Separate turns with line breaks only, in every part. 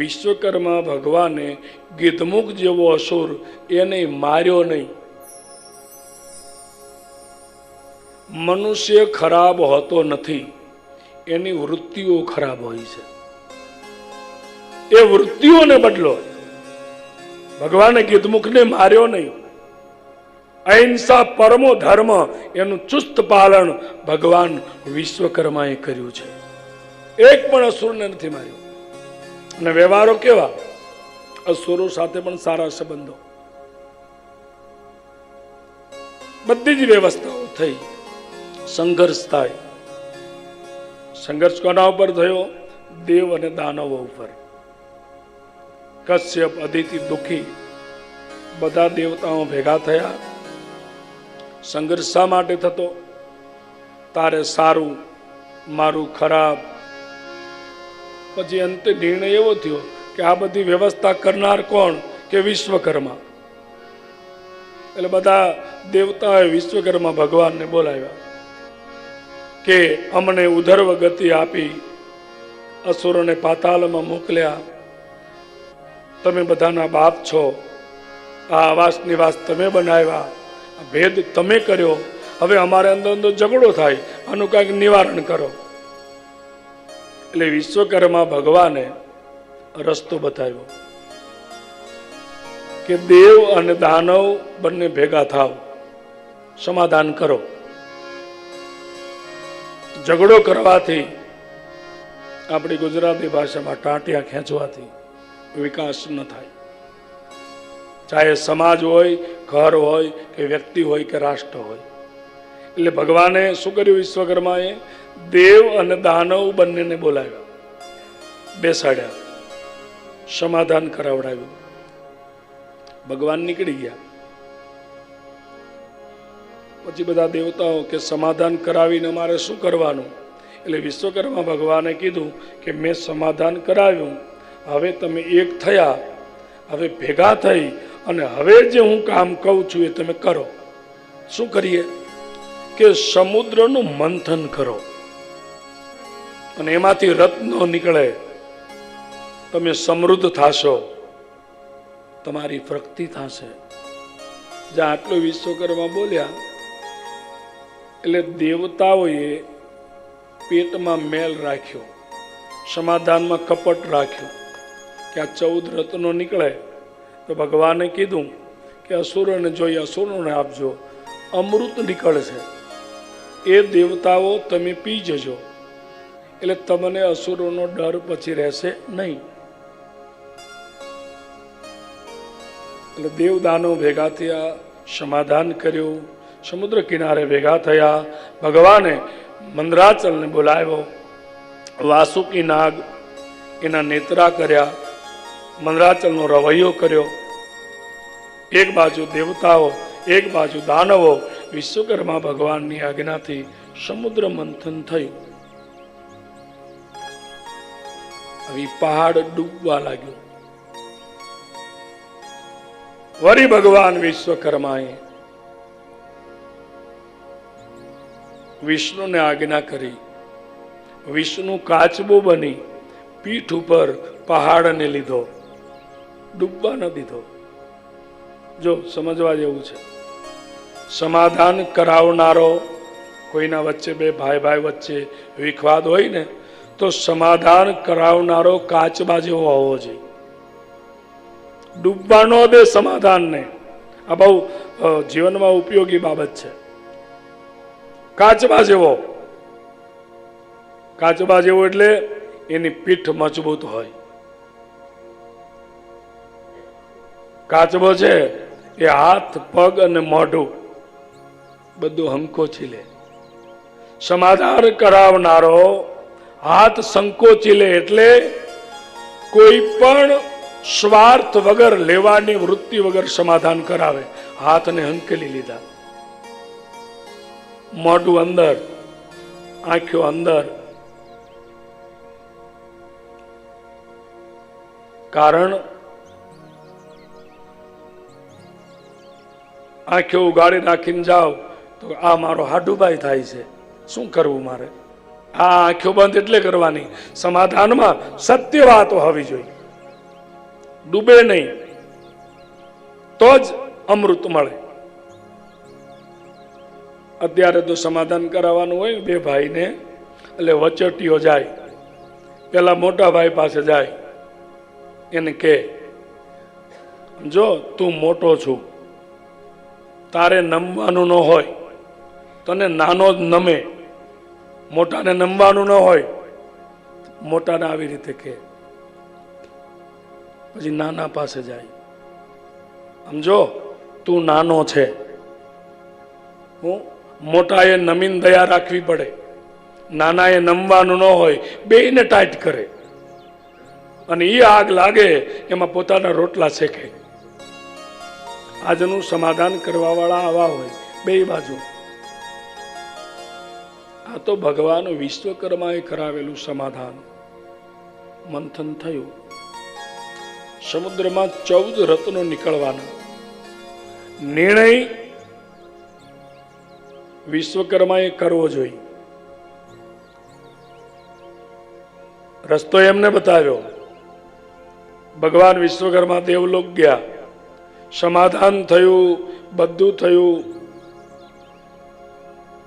વિશ્વકર્મા ભગવાને ગીધમુખ જેવો અસુર એને માર્યો નહીં. મનુષ્ય ખરાબ હોતો નથી. એની વૃત્તિઓ ખરાબ હોય છે. એ વૃત્તિઓને બદલો. ભગવાને ગીધમુખને માર્યો નહીં. અહિંસા પરમો ધર્મ એનું ચુસ્ત પાલન ભગવાન વિશ્વકર્માએ કર્યું છે. એક પણ અસુરને નથી માર્યો. અને વ્યવહારો કેવા? અસુરો સાથે પણ સારા સંબંધો. બધી જ વ્યવસ્થાઓ થઈ. સંઘર્ષ થાય. સંઘર્ષ કોના ઉપર થયો? દેવ અને દાનવો ઉપર. કશ્યપ, અદિતિ, દુઃખી બધા દેવતાઓ ભેગા થયા. સંઘર્ષ શા માટે થતો? તારે સારું, મારું ખરાબ પછી અંતે નિર્ણય એવો થયો કે આ બધી વ્યવસ્થા કરનાર કોણ? કે વિશ્વકર્મા. એટલે બધા દેવતાએ વિશ્વકર્મા ભગવાનને બોલાવ્યા કે અમને ઉધર્વ ગતિ આપી, અસુરોને પાતાળમાં મોકલ્યા. તમે બધાના બાપ છો. આ આવાસ નિવાસ તમે બનાવ્યા. ભેદ તમે કર્યો. હવે અમારે અંદર અંદર ઝઘડો થાય. આનું કાંઈક નિવારણ કરો. એટલે વિશ્વકર્મા ભગવાને રસ્તો બતાવ્યો કે દેવ અને દાનવ બંને ભેગા થાવ, સમાધાન કરો. ઝઘડો કરવાથી આપણી ગુજરાતી ભાષામાં ટાંટિયા ખેંચવાથી વિકાસ ન થાય. ચાહે સમાજ હોય, ઘર હોય, કે વ્યક્તિ હોય, કે રાષ્ટ્ર હોય. એટલે ભગવાને શું કર્યું વિશ્વકર્માએ? દેવ અને દાનવ બંનેને બોલાવ્યા. બેસાડ્યા. સમાધાન કરાવડાવ્યું. ભગવાન નીકળી ગયા. પછી બધા દેવતાઓ કે સમાધાન કરાવીને મારે શું કરવાનું? એટલે વિશ્વકર્મા ભગવાને કીધું કે મેં સમાધાન કરાવ્યું. હવે તમે એક થયા. હવે ભેગા થઈ અને હવે જે હું કામ કહું છું એ તમે કરો. શું કરીએ? કે સમુદ્રનું મંથન કરો. અને એમાંથી રત્નો નીકળે. તમે સમૃદ્ધ થશો. તમારી પ્રગતિ થશે. જ્યાં આટલું વિશ્વકર્મા બોલ્યા. એટલે દેવતાઓએ પેટમાં મેલ રાખ્યો. સમાધાનમાં કપટ રાખ્યું. કે આ ચૌદ રત્નો નીકળે. તો ભગવાને કીધું કે અસુરોને જોઈ અસુરોને આપજો. અમૃત નીકળશે. એ દેવતાઓ તમે પી જજો. એટલે તમને અસુરોનો ડર પછી રહેશે નહીં. એટલે દેવદાનો ભેગા થયા, સમાધાન કર્યું, સમુદ્ર કિનારે ભેગા થયા, ભગવાને મંદરાચલને બોલાવ્યો, વાસુકી નાગ એના નેત્રા કર્યા, મંદરાચલનો રવૈયો કર્યો. એક બાજુ દેવતાઓ, એક બાજુ દાનવો વિશ્વકર્મા ભગવાનની આજ્ઞાથી સમુદ્ર મંથન થયું. હવે પહાડ ડૂબવા લાગ્યો. વરી ભગવાન વિશ્વકર્માએ વિષ્ણુને આજ્ઞા કરી. વિષ્ણુ કાચબો બની પીઠ ઉપર પહાડને લીધો. ડૂબવા ન દીધો. જો સમજવા જેવું છે. સમાધાન કરાવનારો કોઈના વચ્ચે બે ભાઈ ભાઈ વચ્ચે વિખવાદ હોય ને તો સમાધાન કરાવનારો કાચબા જેવો હોવો જોઈએ. ડૂબવા બે દે સમાધાનને આ બહુ જીવનમાં ઉપયોગી બાબત છે. કાચબા જેવો કાચબા જેવો એટલે એની પીઠ મજબૂત હોય. કાચબો છે એ હાથ, પગ અને મોઢું બધું હંકોચી લે. સમાધાન કરાવનારો હાથ સંકોચી લે એટલે કોઈ પણ સ્વાર્થ વગર લેવાની વૃત્તિ વગર સમાધાન કરાવે. હાથને હંકેલી લીધા. મોઢું અંદર, આંખો અંદર. કારણ આંખો ઉગાડી નાખીને જાઓ, તો આ મારો હાડુભાઈ થાય છે. શું કરવું મારે? આ આંખો બંધ એટલે કરવાની. સમાધાનમાં સત્ય વાતો હોવી જોઈએ. ડૂબે નહીં. તો જ અમૃત મળે. અત્યારે તો સમાધાન કરાવવાનું હોય બે ભાઈને, એટલે વચટીઓ જાય. પેલા મોટા ભાઈ પાસે જાય. એને કે જો તું મોટો છું, તારે નમવાનું ન હોય, તને નાનો જ નમે. મોટાને નમવાનું ન હોય, મોટાને આવી રીતે કે. પછી નાના પાસે જાય. સમજો તું નાનો છે. હું મોટાએ નમીન દયા રાખવી પડે. નાનાએ નમવાનું ન હોય, બેયને ટાઈટ કરે. અને એ આગ લાગે, એમાં પોતાના રોટલા શેકે આજનું સમાધાન કરવાવાળા આવા હોય બે બાજુ. આ તો ભગવાન વિશ્વકર્માએ કરાવેલું સમાધાન. મંથન થયું. સમુદ્રમાં ચૌદ રત્નો નીકળવાના. નિર્ણય વિશ્વકર્માએ કરવો જોઈએ. રસ્તો એમને બતાવ્યો. ભગવાન વિશ્વકર્મા દેવલોક ગયા. સમાધાન થયું, બધું થયું.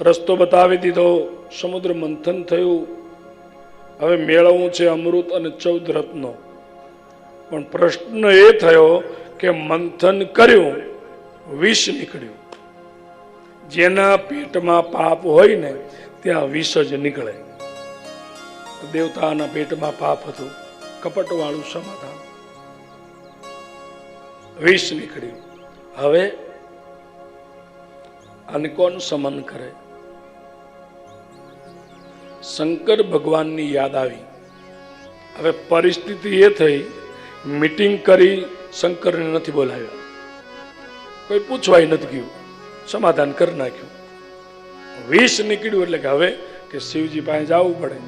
રસ્તો બતાવી દીધો, સમુદ્ર મંથન થયું. હવે મેળવવું છે અમૃત અને ચૌદ રત્નો. પણ પ્રશ્ન એ થયો કે મંથન કર્યું, વિષ નીકળ્યું. જેના પેટમાં પાપ હોય ને, ત્યાં વિષ જ નીકળે. દેવતાના પેટમાં પાપ હતું, કપટવાળું સમાધાન. વિષ નીકળ્યું. હવે આને કોણ સમન કરે. શંકર ભગવાનની યાદ આવી. હવે પરિસ્થિતિ એ થઈ, મીટિંગ કરી શંકરને નથી બોલાવ્યા. કોઈ પૂછવાય નથી ગયું, સમાધાન કરી નાખ્યું. વિષ નીકળ્યું એટલે કે હવે કે શિવજી પાસે જવું પડે.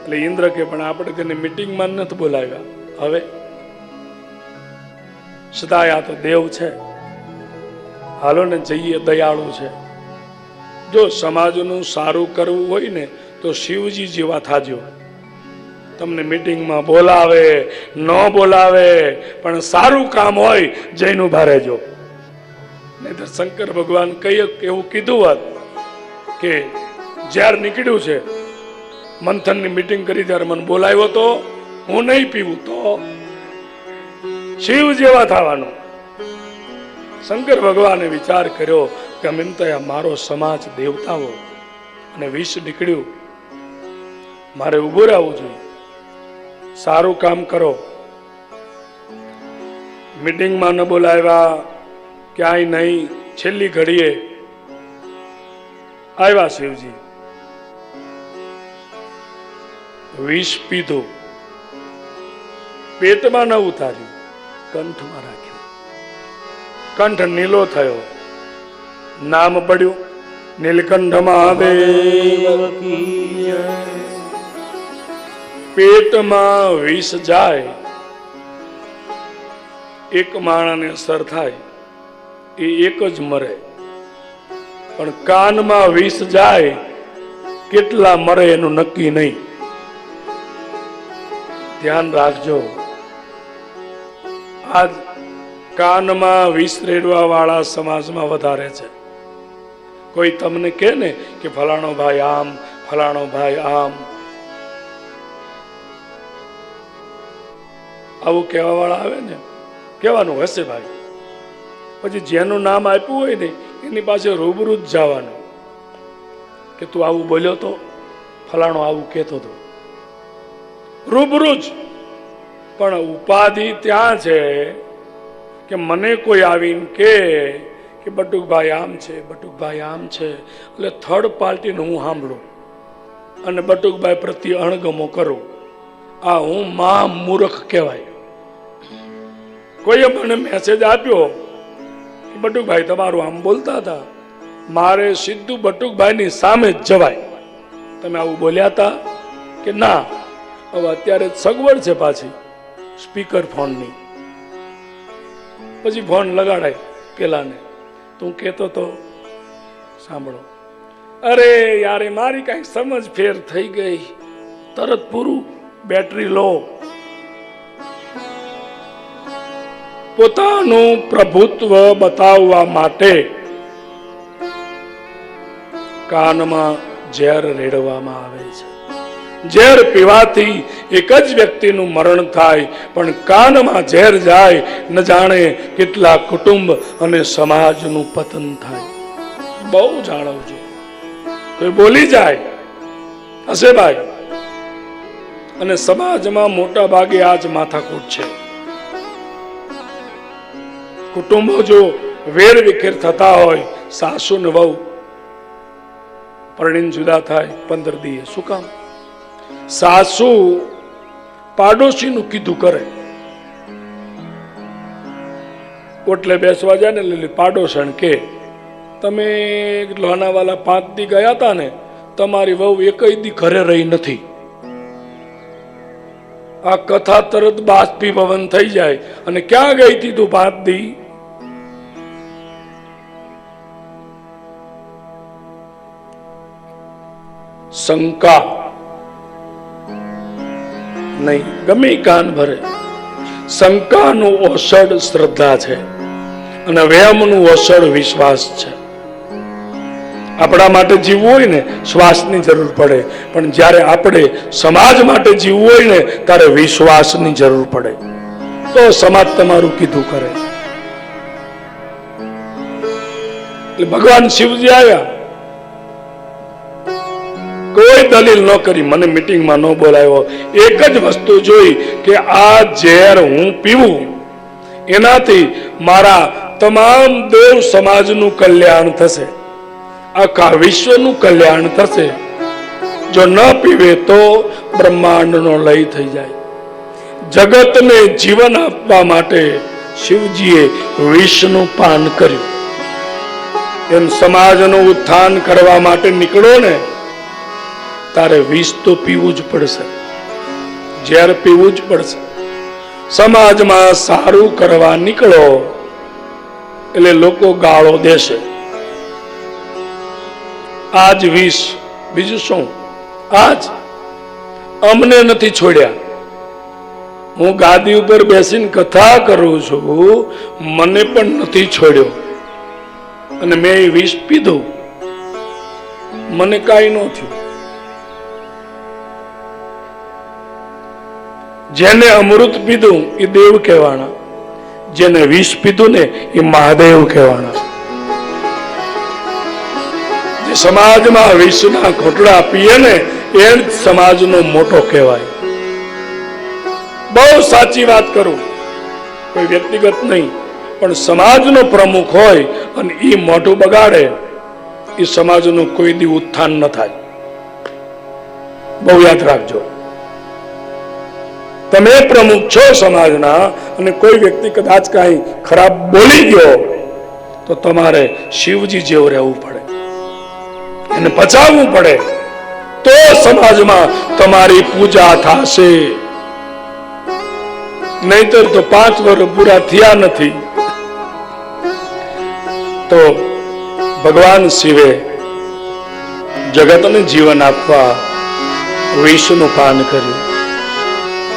એટલે ઇન્દ્ર કે પણ આપણે તેને મીટિંગમાં નથી બોલાવ્યા. હવે સદાય આ તો દેવ છે. હાલો ને જઈએ, દયાળુ છે. જો સમાજનું સારું કરવું હોય ને તો શિવજી જેવા થાજો. તમને મીટિંગમાં બોલાવે, ન બોલાવે, પણ સારું કામ હોય, જઈનું ભારે જો નહીતર શંકર ભગવાન કઈ એવું કીધું હોત કે જ્યારે નીકળ્યું છે, મંથનની મીટિંગ કરી ત્યારે મને બોલાવ્યો તો, હું નહીં પીવું તો શિવ જેવા થવાનું. શંકર ભગવાને વિચાર કર્યો કે અમિતયા મારો સમાજ દેવતાઓ. અને વિષ નીકળ્યું. મારે ઊભું રહેવું જોઈએ. સારું કામ કરો. મીટિંગમાં ન બોલાવ્યા, ક્યાંય નહીં, છેલ્લી ઘડીએ. આવ્યા શિવજી. વિષ પીધું. પેટમાં ન ઉતાર્યું. કંઠમાં રાખ્યું. કંઠ નીલો થયો. નામ પડ્યું. નીલકંઠ મહાદેવ. પેટમાં વિષ જાય, એક માણસને અસર થાય, એ એક જ મરે. પણ કાનમાં વિષ જાય, કેટલા મરે એનું નક્કી નહીં. ધ્યાન રાખજો. આજ કાનમાં વિષ રેડવા વાળા સમાજમાં વધારે છે. કોઈ તમને કહે ને કે ફલાણો ભાઈ આમ, ફલાણો ભાઈ આમ આવું કહેવા વાળા આવે ને, કહેવાનું હશે ભાઈ. પછી જેનું નામ આપ્યું હોય ને, એની પાસે રૂબરૂ જ જવાનું. કે તું આવું બોલ્યો તો, ફલાણો આવું કહેતો હતો રૂબરૂ જ. પણ ઉપાધિ ત્યાં છે કે મને કોઈ આવીને કે કે બટુકભાઈ આમ છે, બટુકભાઈ આમ છે, એટલે થર્ડ પાર્ટીને હું સાંભળું. અને બટુકભાઈ પ્રત્યે અણગમો કરું. આ હું મા મૂર્ખ કહેવાય. કોઈએ મને મેસેજ આપ્યો? બટુકભાઈ તમારું આમ બોલતા હતા. મારે સીધું બટુકભાઈની સામે જ જવાય. તમે આવું બોલ્યા હતા કે ના? હવે અત્યારે સગવડ છે પાછી સ્પીકર ફોનની. પછી ફોન લગાડાય પેલાને. તું કહેતો તો, સાંભળો. અરે યારે મારી કાંઈ સમજ ફેર થઈ ગઈ. તરત પૂરું, બેટરી લો. પોતાનું પ્રભુત્વ બતાવવા માટે કાનમાં ઝેર રેડવામાં આવે છે. ઝેર પીવાથી એક જ વ્યક્તિનું મરણ થાય, પણ કાનમાં ઝેર જાય, ન જાણે કેટલા કુટુંબ અને સમાજનું પતન થાય. બહુ જાણવજો. કોઈ બોલી જાય? હશે ભાઈ? અને સમાજમાં મોટા ભાગે આ જ માથાકૂટ છે. કુટુંબો જો વેર વિખેર થતા હોય, સાસુ ને વહુ પરણીને જુદા થાય પંદર દીએ શું કામ? સાસુ પાડોશીનું કીધું કરે. ઓટલે બેસવા જાય ને એટલે પાડોશણ કે, તમે લોનાવાલા પાંચ દી ગયા હતા ને, તમારી વહુ એકય દી ઘરે રહી નથી. આ કથા તરત બાષ્પીભવન થઈ જાય. અને ક્યાં ગઈ હતી તું પાંચ દી? શંકા. નહીં, ગમે કાન ભરે. શંકાનું ઓસડ શ્રદ્ધા છે અને વહેમનું ઓસડ વિશ્વાસ છે. આપણા માટે જીવવું હોય ને, શ્વાસની જરૂર પડે. પણ જ્યારે આપણે સમાજ માટે જીવવું હોય ને, ત્યારે વિશ્વાસની જરૂર પડે. તો સમાજ તમારું કીધું કરે. ભગવાન શિવજી આવ્યા. દલીલ ન કરી, મને મિટિંગમાં ન બોલાવ્યો. એક જ વસ્તુ જોઈ કે આ ઝેર હું પીવું. એનાથી મારા તમામ દેવ સમાજનું કલ્યાણ થશે. આખા વિશ્વનું કલ્યાણ થશે. જો ન પીવે તો બ્રહ્માંડનો લય થઈ જાય. જગતને જીવન આપવા માટે શિવજીએ વિષનું પાન કર્યું. એમ સમાજનું ઉત્થાન કરવા માટે નીકળો ને. તારે વિષ તો પીવું જ પડશે. ઝેર પીવું જ પડશે. સમાજમાં સારું કરવા નીકળો, એટલે લોકો ગાળો દેશે. આજ વિષ બીજું શું? આજ? અમને નથી છોડ્યા. હું ગાદી ઉપર બેસીને કથા કરું છું, મને પણ નથી છોડ્યો. અને મેં એ વિષ પીધું. મને કાંઈ ન થયું. જેને અમૃત પીધું એ દેવ કહેવાના. જેને વિષ પીધું ને એ મહાદેવ કહેવાના. જે સમાજમાં વિષના ઘોટડા પીએ ને એ જ સમાજનો મોટો કહેવાય. બહુ સાચી વાત કરું. કોઈ વ્યક્તિગત નહીં, પણ સમાજનો પ્રમુખ હોય અને એ મોઢું બગાડે એ સમાજનું કોઈ દી ઉત્થાન ન થાય. બહુ યાદ રાખજો. તમે પ્રમુખ છો સમાજના અને કોઈ વ્યક્તિ કદાચ કાંઈ ખરાબ બોલી ગયો તો તમારે શિવજી જેવું રહેવું પડે. એને પચાવવું પડે. તો સમાજમાં તમારી પૂજા થશે. નહીતર તો પાંચ વર્ષ પૂરા થયા નથી. તો ભગવાન શિવે જગતને જીવન આપવા વિષનું પાન કર્યું.